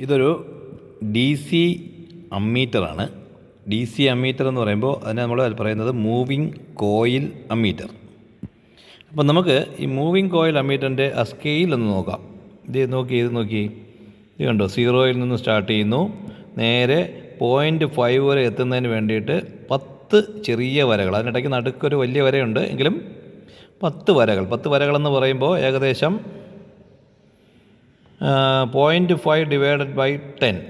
ഇതൊരു D C അമ്മീറ്ററാണ് D C ammeter എന്ന് പറയുമ്പോൾ അതിനെ നമ്മൾ പറയുന്നത് മൂവിങ് കോയിൽ അമ്മീറ്റർ അപ്പം നമുക്ക് ഈ മൂവിങ് കോയിൽ അമ്മീറ്ററിന്റെ ആ സ്കെയിൽ ഒന്ന് നോക്കാം. ഇത് നോക്കി ഇത് നോക്കി. ഇത് കണ്ടോ? സീറോയിൽ നിന്ന് സ്റ്റാർട്ട് ചെയ്യുന്നു. നേരെ പോയിന്റ് ഫൈവ് വരെ എത്തുന്നതിന് വേണ്ടിയിട്ട് പത്ത് ചെറിയ വരകൾ. അതിനിടയ്ക്ക് നടുക്കൊരു വലിയ വരയുണ്ട്. എങ്കിലും പത്ത് വരകൾ. പത്ത് വരകളെന്ന് പറയുമ്പോൾ ഏകദേശം point five divided by ten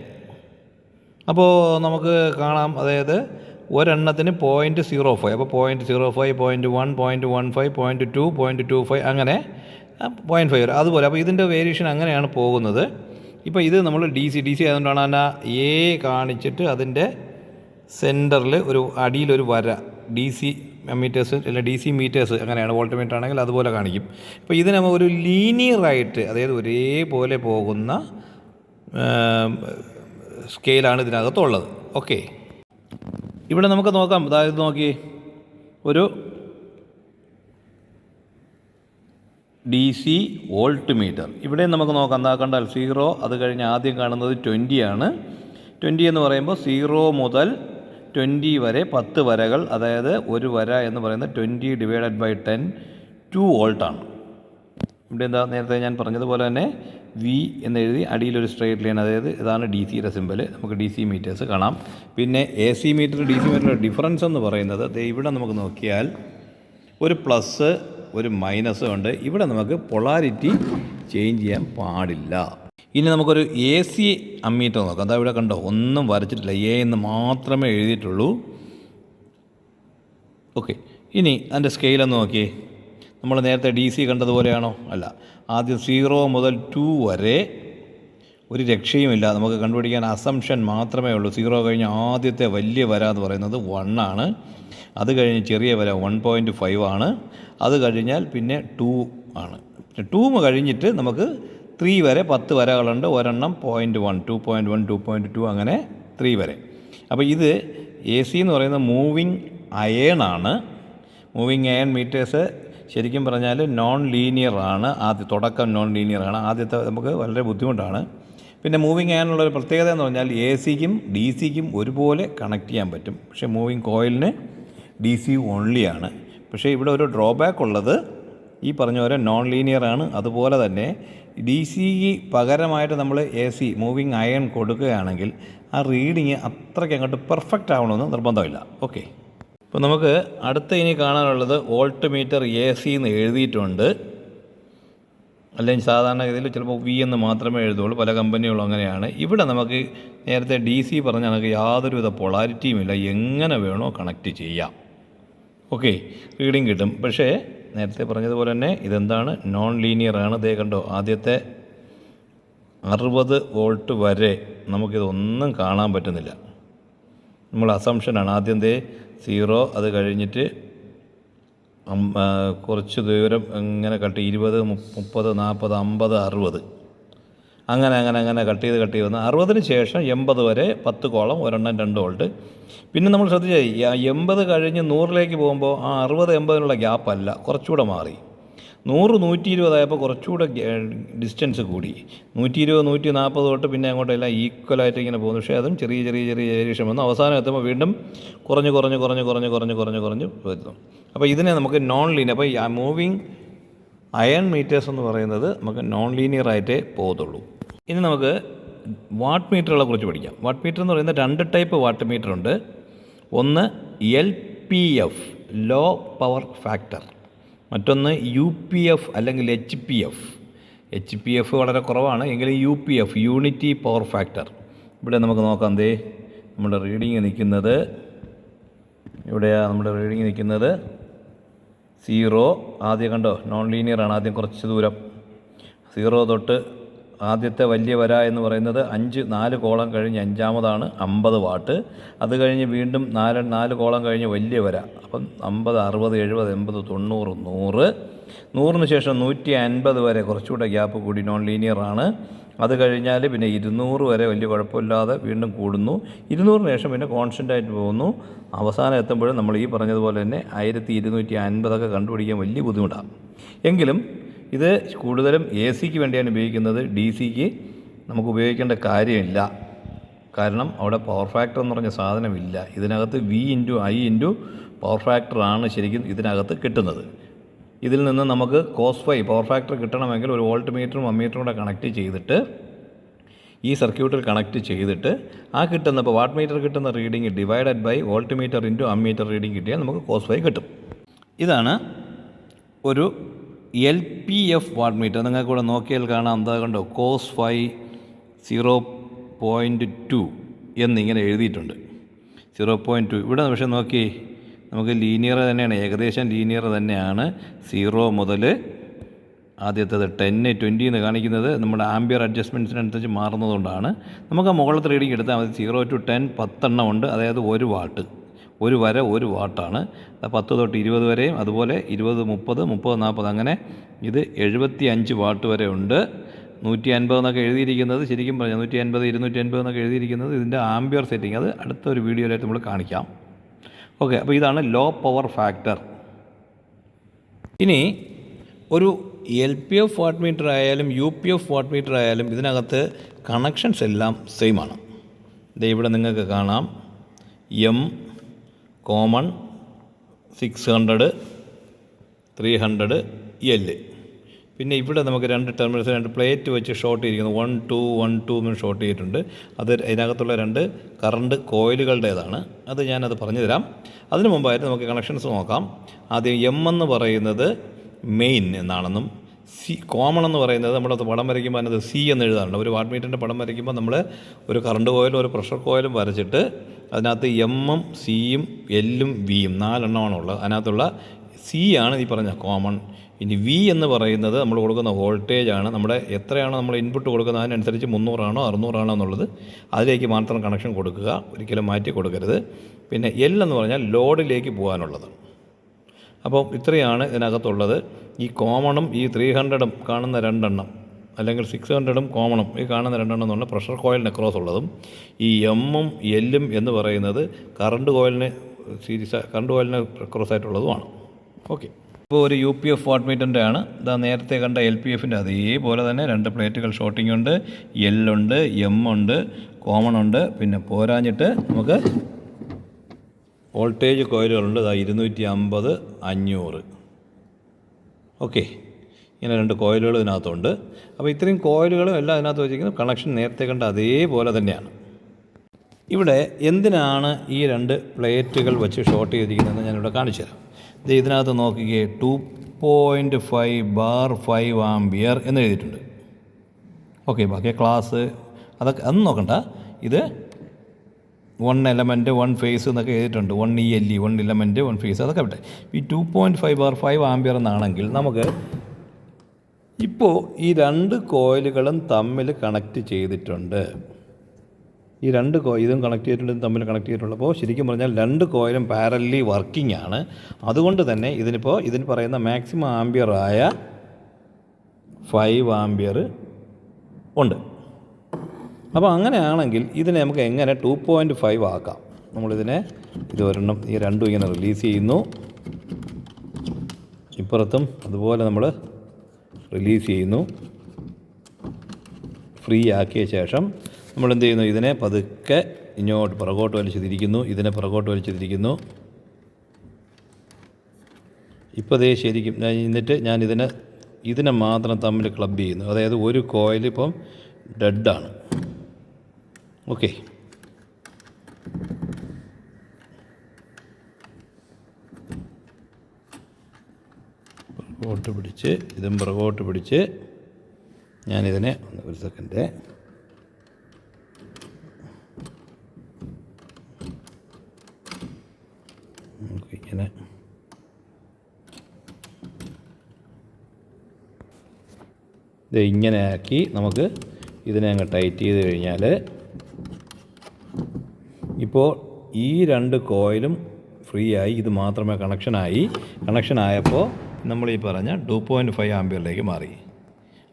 അപ്പോൾ നമുക്ക് കാണാം അതായത് ഒരെണ്ണത്തിന് പോയിന്റ് സീറോ ഫൈവ് അപ്പോൾ point zero five point one point one five point two point two five അങ്ങനെ പോയിന്റ് ഫൈവ് അതുപോലെ അപ്പോൾ ഇതിന്റെ വേരിയേഷൻ അങ്ങനെയാണ് പോകുന്നത്. ഇപ്പോൾ ഇത് നമ്മൾ ഡി സി ഡി സി ആയതുകൊണ്ടാണ് അതിനെ എ കാണിച്ചിട്ട് അതിന്റെ സെന്ററിൽ ഒരു അടിയിലൊരു വര ഡി സി മീറ്റേഴ്സ് അല്ലെങ്കിൽ ഡി സി മീറ്റേഴ്സ് അങ്ങനെയാണ് വോൾട്ട് മീറ്റർ ആണെങ്കിൽ അതുപോലെ കാണിക്കും. അപ്പോൾ ഇതിന് ഒരു ലീനിയറായിട്ട് അതായത് ഒരേപോലെ പോകുന്ന സ്കെയിലാണ് ഇതിനകത്തുള്ളത്. ഓക്കെ ഇവിടെ നമുക്ക് നോക്കാം. അതായത് നോക്കി. ഒരു ഡി സി വോൾട്ട് മീറ്റർ ഇവിടെ നമുക്ക് നോക്കാം. എന്താ കണ്ടാൽ സീറോ അത് കഴിഞ്ഞ് ആദ്യം കാണുന്നത് ട്വന്റിയാണ് ട്വന്റി എന്ന് പറയുമ്പോൾ സീറോ മുതൽ ട്വന്റി വരെ പത്ത് വരകൾ അതായത് ഒരു വര എന്ന് പറയുന്നത് twenty divided by ten two വോൾട്ടാണ് ഇവിടെ എന്താ നേരത്തെ ഞാൻ പറഞ്ഞതുപോലെ തന്നെ വി എന്ന് എഴുതി അടിയിലൊരു സ്ട്രേറ്റ് ലൈൻ അതായത് ഇതാണ് ഡി സിയുടെ സിമ്പൽ നമുക്ക് ഡി സി മീറ്റേഴ്സ് കാണാം. പിന്നെ A C meter D C മീറ്ററിന്റെ difference എന്ന് പറയുന്നത് ഇവിടെ നമുക്ക് നോക്കിയാൽ ഒരു പ്ലസ് ഒരു മൈനസ് ഉണ്ട്. ഇവിടെ നമുക്ക് പൊളാരിറ്റി ചേഞ്ച് ചെയ്യാൻ പാടില്ല. ഇനി നമുക്കൊരു എ സി അമ്മീറ്റർ നോക്കാം. അതാ ഇവിടെ കണ്ടോ? ഒന്നും വരച്ചിട്ടില്ല. എ എന്ന് മാത്രമേ എഴുതിയിട്ടുള്ളൂ. ഓക്കെ ഇനി അതിന്റെ സ്കെയിലൊന്ന് നോക്കിയേ. നമ്മൾ നേരത്തെ ഡി സി കണ്ടതുപോലെയാണോ? അല്ല. ആദ്യം സീറോ മുതൽ ടു വരെ ഒരു രക്ഷയുമില്ല. നമുക്ക് കണ്ടുപിടിക്കാൻ അസംഷൻ മാത്രമേ ഉള്ളൂ. സീറോ കഴിഞ്ഞ് ആദ്യത്തെ വലിയ വര എന്ന് പറയുന്നത് വൺ ആണ്. അത് കഴിഞ്ഞ് ചെറിയ വര വൺ പോയിന്റ് ഫൈവ് ആണ്. അത് കഴിഞ്ഞാൽ പിന്നെ ടു ആണ്. ടൂ കഴിഞ്ഞിട്ട് നമുക്ക് ത്രീ വരെ പത്ത് വരകളുണ്ട്. ഒരെണ്ണം point one two point one two point two അങ്ങനെ ത്രീ വരെ. അപ്പോൾ ഇത് എ സി എന്ന് പറയുന്ന മൂവിങ് അയേണാണ് മൂവിങ് അയൺ മീറ്റേഴ്സ് ശരിക്കും പറഞ്ഞാൽ നോൺ ലീനിയർ ആണ്. ആദ്യ തുടക്കം നോൺ ലീനിയർ ആണ്. ആദ്യത്തെ നമുക്ക് വളരെ ബുദ്ധിമുട്ടാണ്. പിന്നെ മൂവിങ് അയണിലുള്ള ഒരു പ്രത്യേകത എന്ന് പറഞ്ഞാൽ എ സിക്കും ഡി സിക്കും ഒരുപോലെ കണക്ട് ചെയ്യാൻ പറ്റും. പക്ഷേ മൂവിങ് കോയിലിന് ഡി സി ഓൺലിയാണ് പക്ഷേ ഇവിടെ ഒരു ഡ്രോബാക്ക് ഉള്ളത് ഈ പറഞ്ഞ പോലെ നോൺ ലീനിയർ ആണ്. അതുപോലെ തന്നെ ഡി സിക്ക് പകരമായിട്ട് നമ്മൾ എ സി മൂവിങ് അയൺ കൊടുക്കുകയാണെങ്കിൽ ആ റീഡിങ് അത്രയ്ക്ക് അങ്ങോട്ട് പെർഫെക്റ്റ് ആവണമെന്ന് നിർബന്ധമില്ല. ഓക്കെ ഇപ്പോൾ നമുക്ക് അടുത്ത ഇനി കാണാനുള്ളത് വോൾട്ട് മീറ്റർ എ സി എന്ന് എഴുതിയിട്ടുണ്ട്. അല്ലെങ്കിൽ സാധാരണഗതിയിൽ ചിലപ്പോൾ വി എന്ന് മാത്രമേ എഴുതുള്ളൂ പല കമ്പനികളും അങ്ങനെയാണ്. ഇവിടെ നമുക്ക് നേരത്തെ ഡി സി പറഞ്ഞ നമുക്ക് യാതൊരുവിധ പൊളാരിറ്റിയും ഇല്ല. എങ്ങനെ വേണോ കണക്റ്റ് ചെയ്യാം. ഓക്കെ റീഡിങ് കിട്ടും. പക്ഷേ നേരത്തെ പറഞ്ഞതുപോലെ തന്നെ ഇതെന്താണ്? നോൺ ലീനിയർ ആണ്. ദേ കണ്ടോ ആദ്യത്തെ അറുപത് വോൾട്ട് വരെ നമുക്കിതൊന്നും കാണാൻ പറ്റുന്നില്ല. നമ്മൾ അസംഷനാണ് ആദ്യം ദേ സീറോ അത് കഴിഞ്ഞിട്ട് കുറച്ച് ദൂരം ഇങ്ങനെ കട്ട് ഇരുപത് മുപ്പ- മുപ്പത് നാൽപ്പത് അമ്പത് അറുപത്. അങ്ങനെ അങ്ങനെ അങ്ങനെ കട്ട് ചെയ്ത് കട്ട് ചെയ്ത് വന്ന് അറുപതിന് ശേഷം എൺപത് വരെ പത്ത് കോളം ഒരെണ്ണം രണ്ട് വോൾട്ട് പിന്നെ നമ്മൾ ശ്രദ്ധിച്ചാൽ എൺപത് കഴിഞ്ഞ് നൂറിലേക്ക് പോകുമ്പോൾ ആ അറുപത് എൺപതിനുള്ള ഗ്യാപ്പല്ല കുറച്ചുകൂടെ മാറി. നൂറ് നൂറ്റി ഇരുപതായപ്പോൾ കുറച്ചുകൂടെ ഡിസ്റ്റൻസ് കൂടി നൂറ്റി ഇരുപത് നൂറ്റി നാൽപ്പത് തൊട്ട് പിന്നെ അങ്ങോട്ടെല്ലാം ഈക്വലായിട്ട് ഇങ്ങനെ പോകുന്നു. പക്ഷേ അതും ചെറിയ ചെറിയ ചെറിയ ഏരിയേഷൻ വന്നു അവസാനം എത്തുമ്പോൾ വീണ്ടും കുറഞ്ഞ് കുറഞ്ഞ് കുറഞ്ഞ് കുറഞ്ഞ് കുറഞ്ഞ് കുറഞ്ഞ് കുറഞ്ഞ് വരുന്നു. അപ്പോൾ ഇതിനെ നമുക്ക് നോൺ ലീനിയർ അപ്പോൾ മൂവിങ് അയൺ മീറ്റേഴ്സ് എന്ന് പറയുന്നത് നമുക്ക് നോൺ ലീനിയർ ആയിട്ടേ പോകത്തുള്ളൂ. ഇനി നമുക്ക് വാട്ട് മീറ്ററുകളെ കുറിച്ച് പഠിക്കാം. വാട്ട് മീറ്റർ എന്ന് പറയുന്നത് രണ്ട് ടൈപ്പ് വാട്ട് മീറ്റർ ഉണ്ട്. ഒന്ന് L P F low power factor. മറ്റൊന്ന് യു പി എഫ് അല്ലെങ്കിൽ H P F. H P F വളരെ കുറവാണ് എങ്കിലും U P F unity power factor. ഇവിടെ നമുക്ക് നോക്കാം ദേ നമ്മുടെ റീഡിങ് നിൽക്കുന്നത്. ഇവിടെയാണ് നമ്മുടെ റീഡിങ് നിൽക്കുന്നത്. സീറോ. ആദ്യം കണ്ടോ നോൺ ലീനിയർ ആണ് ആദ്യം കുറച്ച് ദൂരം. സീറോ തൊട്ട് ആദ്യത്തെ വലിയ വര എന്ന് പറയുന്നത് അഞ്ച് നാല് കോളം കഴിഞ്ഞ് അഞ്ചാമതാണ് അമ്പത് വാട്ട്. അത് കഴിഞ്ഞ് വീണ്ടും നാല് നാല് കോളം കഴിഞ്ഞ് വലിയ വര. അപ്പം അമ്പത് അറുപത് എഴുപത് എൺപത് തൊണ്ണൂറ് നൂറ്. നൂറിന് ശേഷം നൂറ്റി അൻപത് വരെ കുറച്ചുകൂടെ ഗ്യാപ്പ് കൂടി നോൺ ലീനിയറാണ് അത് കഴിഞ്ഞാൽ പിന്നെ ഇരുന്നൂറ് വരെ വലിയ കുഴപ്പമില്ലാതെ വീണ്ടും കൂടുന്നു. ഇരുന്നൂറിന് ശേഷം പിന്നെ കോൺസ്റ്റന്റ് ആയിട്ട് പോകുന്നു. അവസാനം എത്തുമ്പോഴും നമ്മൾ ഈ പറഞ്ഞതുപോലെ തന്നെ ആയിരത്തി ഇരുന്നൂറ്റി അൻപതൊക്കെ കണ്ടുപിടിക്കാൻ വലിയ ബുദ്ധിമുട്ടാണ്. എങ്കിലും ഇത് കൂടുതലും എ സിക്ക് വേണ്ടിയാണ് ഉപയോഗിക്കുന്നത്. ഡി സിക്ക് നമുക്ക് ഉപയോഗിക്കേണ്ട കാര്യമില്ല. കാരണം അവിടെ പവർ ഫാക്ടർ എന്ന് പറഞ്ഞ സാധനമില്ല. ഇതിനകത്ത് V into I into power ഫാക്ടറാണ് ശരിക്കും ഇതിനകത്ത് കിട്ടുന്നത്. ഇതിൽ നിന്ന് നമുക്ക് കോസ് ഫൈ പവർ ഫാക്ടർ കിട്ടണമെങ്കിൽ ഒരു വോൾട്ട് മീറ്ററും അമ്മീറ്ററും കൂടെ കണക്ട് ചെയ്തിട്ട് ഈ സർക്യൂട്ടിൽ കണക്ട് ചെയ്തിട്ട് ആ കിട്ടുന്ന ഇപ്പോൾ വാട്ട് മീറ്റർ കിട്ടുന്ന reading divided by volt meter into ammeter reading കിട്ടിയാൽ നമുക്ക് കോസ് ഫൈ കിട്ടും. ഇതാണ് ഒരു L P F watt meter നിങ്ങൾക്ക് ഇവിടെ നോക്കിയാൽ കാണാം. എന്താ കണ്ടോ? Cos five zero point two എന്നിങ്ങനെ എഴുതിയിട്ടുണ്ട്. സീറോ പോയിന്റ് ടു ഇവിടെ പക്ഷേ നോക്കി നമുക്ക് ലീനിയർ തന്നെയാണ്. ഏകദേശം ലീനിയർ തന്നെയാണ്. സീറോ മുതൽ ആദ്യത്തേത് ടെന്ന് ട്വന്റി എന്ന് കാണിക്കുന്നത് നമ്മുടെ ആംബിയർ അഡ്ജസ്റ്റ്മെന്റ്സിനനുസരിച്ച് മാറുന്നതുകൊണ്ടാണ്. നമുക്ക് ആ മുകളിലത്തെ റീഡിങ് എടുത്താൽ മതി. സീറോ ടു ടെൻ പത്തെണ്ണം ഉണ്ട്. അതായത് ഒരു വാട്ട് ഒരു വര ഒരു വാട്ടാണ്. പത്ത് തൊട്ട് ഇരുപത് വരെയും അതുപോലെ ഇരുപത് മുപ്പത് മുപ്പത് നാൽപ്പത് അങ്ങനെ ഇത് എഴുപത്തി അഞ്ച് വാട്ട് വരെ ഉണ്ട്. നൂറ്റി അൻപത് എന്നൊക്കെ എഴുതിയിരിക്കുന്നത് ശരിക്കും പറഞ്ഞാൽ നൂറ്റി അൻപത് ഇരുന്നൂറ്റി അൻപത് എന്നൊക്കെ എഴുതിയിരിക്കുന്നത് ഇതിന്റെ ആംബിയർ സെറ്റിംഗ്. അത് അടുത്ത ഒരു വീഡിയോയിലായിട്ട് നമ്മൾ കാണിക്കാം. ഓക്കെ അപ്പോൾ ഇതാണ് ലോ പവർ ഫാക്ടർ. ഇനി ഒരു L P F watt meter ആയാലും U P F watt meter ആയാലും ഇതിനകത്ത് കണക്ഷൻസ് എല്ലാം സെയിമാണ് ഇവിടെ നിങ്ങൾക്ക് കാണാം. M common six hundred three hundred L പിന്നെ ഇവിടെ നമുക്ക് രണ്ട് ടെർമിനൽസ് രണ്ട് പ്ലേറ്റ് വെച്ച് ഷോർട്ട് ചെയ്തിരിക്കുന്നു. വൺ ടു വൺ ടു എന്ന് ഷോർട്ട് ചെയ്തിട്ടുണ്ട്. അത് അതിനകത്തുള്ള രണ്ട് കറണ്ട് കോയിലുകളുടേതാണ്. അത് ഞാനത് പറഞ്ഞു തരാം അതിന് മുമ്പായിട്ട് നമുക്ക് കണക്ഷൻസ് നോക്കാം. ആദ്യം എം എന്ന് പറയുന്നത് മെയിൻ എന്നാണെന്നും സി കോമൺ എന്ന് പറയുന്നത് നമ്മുടെ പടം വരയ്ക്കുമ്പോൾ അതിനകത്ത് സി എന്ന് എഴുതാറുണ്ട്. ഒരു വാട്ട് മീറ്ററിന്റെ പടം വരയ്ക്കുമ്പോൾ നമ്മൾ ഒരു കറണ്ട് കോയിലും ഒരു പ്രഷർ കോയിലും വരച്ചിട്ട് അതിനകത്ത് എമ്മും സിയും എല്ലും വിയും നാലെണ്ണമാണ് ഉള്ളത് അതിനകത്തുള്ള സി ആണ് ഈ പറഞ്ഞ കോമൺ. ഇനി വി എന്ന് പറയുന്നത് നമ്മൾ കൊടുക്കുന്ന വോൾട്ടേജ് ആണ്. നമ്മുടെ എത്രയാണോ നമ്മൾ ഇൻപുട്ട് കൊടുക്കുന്നത് അതിനനുസരിച്ച് മുന്നൂറാണോ അറുന്നൂറാണോ എന്നുള്ളത് അതിലേക്ക് മാത്രം കണക്ഷൻ കൊടുക്കുക. ഒരിക്കലും മാറ്റി കൊടുക്കരുത്. പിന്നെ എൽ എന്ന് പറഞ്ഞാൽ ലോഡിലേക്ക് പോകാനുള്ളത്. അപ്പോൾ ഇത്രയാണ് ഇതിനകത്തുള്ളത്. ഈ കോമണും ഈ ത്രീ ഹൺഡ്രഡും കാണുന്ന രണ്ടെണ്ണം. അല്ലെങ്കിൽ സിക്സ് ഹൺഡ്രഡും കോമണും ഈ കാണുന്ന രണ്ടെണ്ണം എന്ന് പറഞ്ഞാൽ പ്രഷർ കോയിലിന് അക്രോസ് ഉള്ളതും ഈ എമ്മും എല്ലും എന്ന് പറയുന്നത് കറണ്ട് കോയിലിന് സീരീസ് കറണ്ട് കോയിലിന് അക്രോസ് ആയിട്ടുള്ളതുമാണ്. ഓക്കെ ഇപ്പോൾ ഒരു യു പി എഫ് വാട്ട് മീറ്ററിന്റെ ആണ്. ഇതാ നേരത്തെ കണ്ട എൽ പി എഫിന്റെ അതേപോലെ തന്നെ രണ്ട് പ്ലേറ്റുകൾ ഷോട്ടിംഗ് ഉണ്ട്. എല്ലുണ്ട് എം ഉണ്ട് കോമൺ ഉണ്ട്. പിന്നെ പോരാഞ്ഞിട്ട് നമുക്ക് വോൾട്ടേജ് കോയിലുകളുണ്ട് ഇതാ ഇരുന്നൂറ്റി അമ്പത് അഞ്ഞൂറ്. ഓക്കെ ഇങ്ങനെ രണ്ട് കോയിലുകൾ ഇതിനകത്തുണ്ട്. അപ്പോൾ ഇത്രയും കോയിലുകളും എല്ലാം ഇതിനകത്ത് വെച്ചിരിക്കുന്നത് കണക്ഷൻ നേരത്തെ കണ്ട അതേപോലെ തന്നെയാണ്. ഇവിടെ എന്തിനാണ് ഈ രണ്ട് പ്ലേറ്റുകൾ വെച്ച് ഷോർട്ട് ചെയ്തിരിക്കുന്നതെന്ന് ഞാനിവിടെ കാണിച്ചു തരാം. ഇത് ഇതിനകത്ത് നോക്കിക്കേ two point five bar five ampere എന്ന് എഴുതിയിട്ടുണ്ട്. ഓക്കെ ബാക്കി ക്ലാസ് അതൊക്കെ അതൊന്നും നോക്കണ്ട. ഇത് വൺ എലമെന്റ് വൺ ഫേസ് എന്നൊക്കെ എഴുതിയിട്ടുണ്ട്. One E L E one element one phase അതൊക്കെ വിട്ടെ. ഈ two point five bar five ampere എന്നാണെങ്കിൽ നമുക്ക് ഇപ്പോൾ ഈ രണ്ട് കോയിലുകളും തമ്മിൽ കണക്റ്റ് ചെയ്തിട്ടുണ്ട്. ഈ രണ്ട് കോ ഇതും കണക്ട് ചെയ്തിട്ടുണ്ട് തമ്മിൽ കണക്ട് ചെയ്തിട്ടുള്ളപ്പോൾ ശരിക്കും പറഞ്ഞാൽ രണ്ട് കോയിലും പാരലി വർക്കിംഗ് ആണ്. അതുകൊണ്ട് തന്നെ ഇതിനിപ്പോൾ ഇതിന് പറയുന്ന മാക്സിമം ആംബിയർ ആയ ഫൈവ് ആംബിയർ ഉണ്ട്. അപ്പോൾ അങ്ങനെയാണെങ്കിൽ ഇതിനെ നമുക്ക് എങ്ങനെ ടു പോയിന്റ് ഫൈവ് ആക്കാം? നമ്മളിതിനെ ഇത് ഒരെണ്ണം ഈ രണ്ടും ഇങ്ങനെ റിലീസ് ചെയ്യുന്നു. ഇപ്പുറത്തും അതുപോലെ നമ്മൾ റിലീസ് ചെയ്യുന്നു. ഫ്രീ ആക്കിയ ശേഷം നമ്മൾ എന്ത് ചെയ്യുന്നു? ഇതിനെ പതുക്കെ ഇങ്ങോട്ട് പുറകോട്ട് വലിച്ചു തിരിക്കുന്നു ഇതിനെ പുറകോട്ട് വലിച്ചു തിരിക്കുന്നു ഇപ്പോൾ ദേ ശരിക്കും ഞാൻ എന്നിട്ട് ഞാൻ ഇതിനെ ഇതിനെ മാത്രം തമ്മിൽ ക്ലബ് ചെയ്യുന്നു. അതായത് ഒരു കോയിൽ ഇപ്പം ഡെഡാണ് ഓക്കെ പുറകോട്ട് പിടിച്ച് ഇതും പുറകോട്ട് പിടിച്ച് ഞാനിതിനെ ഒന്ന് ഒരു സെക്കൻഡ്. ഇങ്ങനെ. ഇത് ഇങ്ങനെ ആക്കി നമുക്ക് ഇതിനെ അങ്ങ് ടൈറ്റ് ചെയ്ത് കഴിഞ്ഞാൽ ഇപ്പോൾ ഈ രണ്ട് കോയിലും ഫ്രീ ആയി ഇത് മാത്രമേ കണക്ഷനായി കണക്ഷൻ ആയപ്പോൾ നമ്മൾ ഈ പറഞ്ഞ ടു പോയിന്റ് ഫൈവ് ആംബിയറിലേക്ക് മാറി.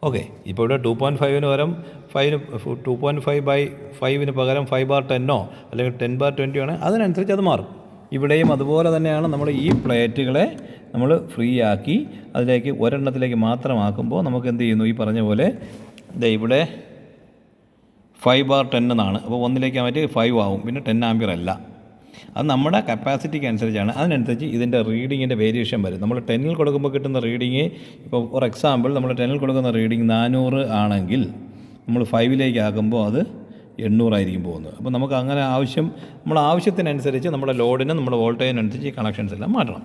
ഓക്കെ ഇപ്പോൾ ഇവിടെ ടു പോയിന്റ് ഫൈവിന് പകരം ഫൈവിന് ടു പോയിന്റ് ഫൈവ് ബൈ ഫൈവിന് പകരം ഫൈവ് ബാർ ടെന്നോ അല്ലെങ്കിൽ ടെൻ ബാർ ട്വന്റിയോ ആണ് അതിനനുസരിച്ച് അത് മാറും. ഇവിടെയും അതുപോലെ തന്നെയാണ് നമ്മൾ ഈ പ്ലേറ്റുകളെ നമ്മൾ ഫ്രീ ആക്കി അതിലേക്ക് ഒരെണ്ണത്തിലേക്ക് മാത്രമാക്കുമ്പോൾ നമുക്ക് എന്ത് ചെയ്യുന്നു? ഈ പറഞ്ഞ പോലെ ഇതേ ഇവിടെ ഫൈവ് ബാർ ടെൻ എന്നാണ്. അപ്പോൾ ഒന്നിലേക്ക് മാറ്റി ഫൈവ് ആവും. പിന്നെ ടെൻ ആംബിയർ അല്ല അത് നമ്മുടെ കപ്പാസിറ്റിക്ക് അനുസരിച്ചാണ് അതിനനുസരിച്ച് ഇതിന്റെ റീഡിങ്ങിന്റെ വേരിയേഷൻ വരും. നമ്മൾ ടെന്നിൽ കൊടുക്കുമ്പോൾ കിട്ടുന്ന റീഡിങ് ഇപ്പോൾ ഫോർ എക്സാമ്പിൾ നമ്മൾ ടെന്നിൽ കൊടുക്കുന്ന റീഡിങ് നാനൂറ് ആണെങ്കിൽ നമ്മൾ ഫൈവിലേക്ക് ആകുമ്പോൾ അത് എണ്ണൂറായിരിക്കും പോകുന്നത്. അപ്പോൾ നമുക്ക് അങ്ങനെ ആവശ്യം നമ്മുടെ ആവശ്യത്തിനനുസരിച്ച് നമ്മുടെ ലോഡിന് നമ്മുടെ വോൾട്ടേജിനനുസരിച്ച് കണക്ഷൻസ് എല്ലാം മാറ്റണം.